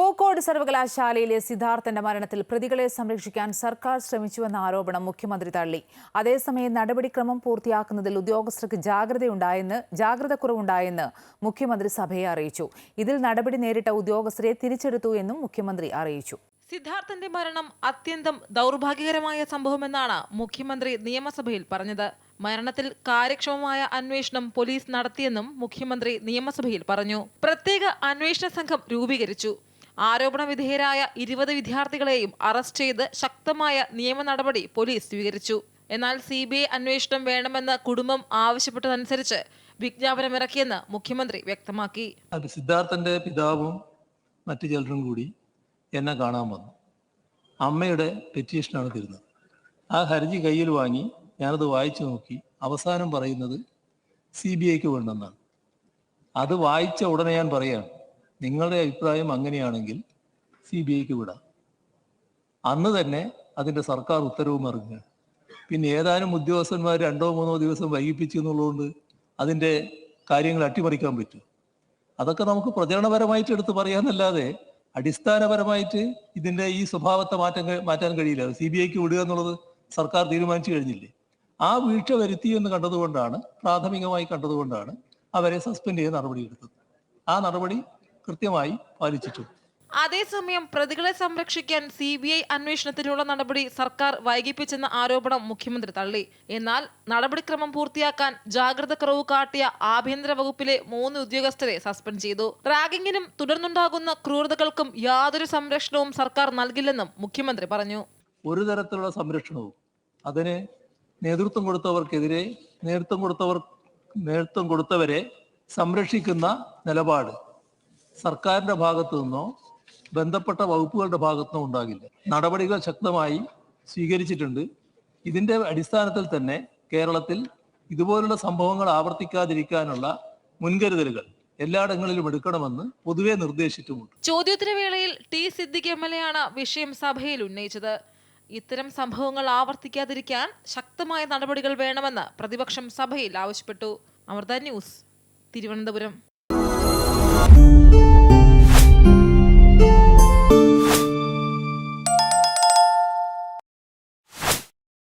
പൂക്കോട് സർവകലാശാലയിലെ സിദ്ധാർത്ഥന്റെ മരണത്തിൽ പ്രതികളെ സംരക്ഷിക്കാൻ സർക്കാർ ശ്രമിച്ചുവെന്ന ആരോപണം മുഖ്യമന്ത്രി തള്ളി. അതേസമയം നടപടിക്രമം പൂർത്തിയാക്കുന്നതിൽ ഉദ്യോഗസ്ഥർക്ക് ജാഗ്രതയുണ്ടായെന്ന് ജാഗ്രതക്കുറവുണ്ടായെന്ന് മുഖ്യമന്ത്രി സഭയെ അറിയിച്ചു. ഇതിൽ നടപടി നേരിട്ട ഉദ്യോഗസ്ഥരെ തിരിച്ചെടുത്തു എന്നും മുഖ്യമന്ത്രി അറിയിച്ചു. സിദ്ധാർത്ഥന്റെ മരണം അത്യന്തം ദൗർഭാഗ്യകരമായ സംഭവമെന്നാണ് മുഖ്യമന്ത്രി നിയമസഭയിൽ പറഞ്ഞത്. മരണത്തിൽ കാര്യക്ഷമമായ അന്വേഷണം പോലീസ് നടത്തിയെന്നും മുഖ്യമന്ത്രി നിയമസഭയിൽ പറഞ്ഞു. പ്രത്യേക അന്വേഷണ സംഘം രൂപീകരിച്ചു. ആരോപണ വിധേയരായ ഇരുപത് വിദ്യാർത്ഥികളെയും അറസ്റ്റ് ചെയ്ത് ശക്തമായ നിയമ നടപടി പോലീസ് സ്വീകരിച്ചു. എന്നാൽ സി ബി ഐ അന്വേഷണം വേണമെന്ന് കുടുംബം ആവശ്യപ്പെട്ടതനുസരിച്ച് വിജ്ഞാപനമിറക്കിയെന്ന് മുഖ്യമന്ത്രി വ്യക്തമാക്കി. സിദ്ധാർത്ഥന്റെ പിതാവും മറ്റു ചിലരും കൂടി എന്നെ കാണാൻ വന്നു. അമ്മയുടെ പെറ്റീഷനാണ് തരുന്നത്. ആ ഹർജി കയ്യിൽ വാങ്ങി ഞാനത് വായിച്ചു നോക്കി അവസാനം പറയുന്നത് സി ബി ഐക്ക് വേണ്ടെന്നാണ്. അത് വായിച്ച ഉടനെ ഞാൻ പറയാണ് നിങ്ങളുടെ അഭിപ്രായം അങ്ങനെയാണെങ്കിൽ സി ബി ഐക്ക് വിടാം. അന്ന് തന്നെ അതിന്റെ സർക്കാർ ഉത്തരവും ഇറങ്ങുക പിന്നെ ഏതാനും ഉദ്യോഗസ്ഥന്മാർ രണ്ടോ മൂന്നോ ദിവസം വൈകിപ്പിച്ചു എന്നുള്ളതുകൊണ്ട് അതിന്റെ കാര്യങ്ങൾ അട്ടിമറിക്കാൻ പറ്റും. അതൊക്കെ നമുക്ക് പ്രചരണപരമായിട്ട് എടുത്ത് പറയാന്നല്ലാതെ അടിസ്ഥാനപരമായിട്ട് ഇതിന്റെ ഈ സ്വഭാവത്തെ മാറ്റാൻ മാറ്റാൻ കഴിയില്ല. സി ബി ഐക്ക് വിടുക എന്നുള്ളത് സർക്കാർ തീരുമാനിച്ചു കഴിഞ്ഞില്ലേ? ആ വീഴ്ച വരുത്തി എന്ന് കണ്ടതുകൊണ്ടാണ് പ്രാഥമികമായി കണ്ടതുകൊണ്ടാണ് അവരെ സസ്പെൻഡ് ചെയ്ത് നടപടിയെടുത്തത് ആ നടപടി കൃത്യമായി പാലിച്ചിട്ടുണ്ട് അതേസമയം പ്രതികളെ സംരക്ഷിക്കാൻ സി ബി ഐ അന്വേഷണത്തിനുള്ള നടപടി സർക്കാർ വൈകിപ്പിച്ചെന്ന ആരോപണം മുഖ്യമന്ത്രി തള്ളി. എന്നാൽ നടപടിക്രമം പൂർത്തിയാക്കാൻ ജാഗ്രത കുറവ് കാട്ടിയ ആഭ്യന്തര വകുപ്പിലെ മൂന്ന് ഉദ്യോഗസ്ഥരെ സസ്പെൻഡ് ചെയ്തു. റാഗിങ്ങിനും തുടർന്നുണ്ടാകുന്ന ക്രൂരതകൾക്കും യാതൊരു സംരക്ഷണവും സർക്കാർ നൽകില്ലെന്നും മുഖ്യമന്ത്രി പറഞ്ഞു. ഒരു തരത്തിലുള്ള സംരക്ഷണവും. അതിന് നേതൃത്വം കൊടുത്തവർക്കെതിരെ നേതൃത്വം കൊടുത്തവർ നേതൃത്വം കൊടുത്തവരെ സംരക്ഷിക്കുന്ന നിലപാട് സർക്കാരിന്റെ ഭാഗത്തു നിന്നോ ബന്ധപ്പെട്ട വകുപ്പുകളുടെ ഭാഗത്തു നിന്നോ ഉണ്ടാകില്ല. നടപടികൾ ശക്തമായി സ്വീകരിച്ചിട്ടുണ്ട്. ഇതിന്റെ അടിസ്ഥാനത്തിൽ തന്നെ കേരളത്തിൽ ഇതുപോലുള്ള സംഭവങ്ങൾ ആവർത്തിക്കാതിരിക്കാനുള്ള മുൻകരുതലുകൾ എല്ലായിടങ്ങളിലും എടുക്കണമെന്ന് പൊതുവെ നിർദ്ദേശിച്ചിട്ടുമുണ്ട്. ചോദ്യോത്തരവേളയിൽ T Siddique M L A ആണ് വിഷയം സഭയിൽ ഉന്നയിച്ചത്. ഇത്തരം സംഭവങ്ങൾ ആവർത്തിക്കാതിരിക്കാൻ ശക്തമായ നടപടികൾ വേണമെന്ന് പ്രതിപക്ഷം സഭയിൽ ആവശ്യപ്പെട്ടു. Amrita news Thiruvananthapuram. Thank you.